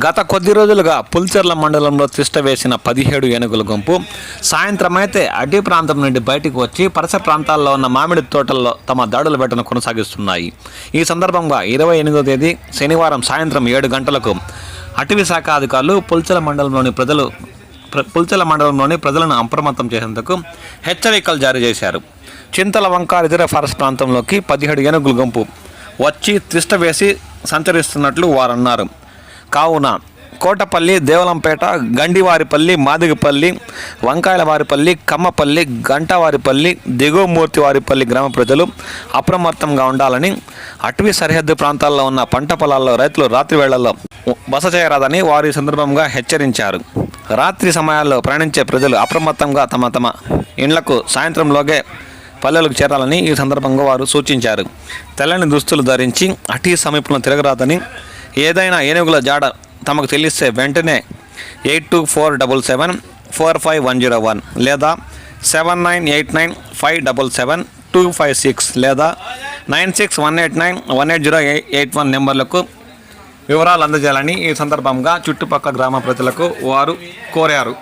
గత కొద్ది రోజులుగా పుల్చెర్ల మండలంలో తిష్ట వేసిన పదిహేడు ఏనుగుల గుంపు సాయంత్రం అయితే అడ్డి ప్రాంతం నుండి బయటకు వచ్చి పరస ప్రాంతాల్లో ఉన్న మామిడి తోటల్లో తమ దాడుల వేటను కొనసాగిస్తున్నాయి. ఈ సందర్భంగా ఇరవై ఎనిమిదో తేదీ శనివారం సాయంత్రం ఏడు గంటలకు అటవీ శాఖ అధికారులు పుల్చెల మండలంలోని ప్రజలు పుల్చెల మండలంలోని ప్రజలను అప్రమత్తం చేసేందుకు హెచ్చరికలు జారీ చేశారు. చింతల వంక ఇతర ఫారెస్ట్ ప్రాంతంలోకి పదిహేడు ఏనుగుల గుంపు వచ్చి తిష్ట వేసి సంచరిస్తున్నట్లు వారన్నారు. కావున కోటపల్లి దేవలంపేట గండివారిపల్లి మాదిగపల్లి వంకాయలవారిపల్లి కమ్మపల్లి గంటవారిపల్లి దిగువమూర్తి వారిపల్లి గ్రామ ప్రజలు అప్రమత్తంగా ఉండాలని అటవీ సరిహద్దు ప్రాంతాల్లో ఉన్న పంట పొలాల్లో రైతులు రాత్రి వేళల్లో బస చేయరాదని వారు ఈ సందర్భంగా హెచ్చరించారు. రాత్రి సమయాల్లో ప్రయాణించే ప్రజలు అప్రమత్తంగా తమ తమ ఇండ్లకు సాయంత్రంలోగే పల్లెలకు చేరాలని ఈ సందర్భంగా వారు సూచించారు. తెల్లని దుస్తులు ధరించి అటవీ సమీపంలో తిరగరాదని ఏదైనా ఏనుగుల జాడ తమకు తెలిస్తే వెంటనే eight two four double seven four five one zero one లేదా seven nine eight nine five double seven two five six లేదా nine six one eight nine one eight zero eight one నెంబర్లకు వివరాలు అందజేయాలని ఈ సందర్భంగా చుట్టుపక్కల గ్రామ ప్రజలకు వారు కోరారు.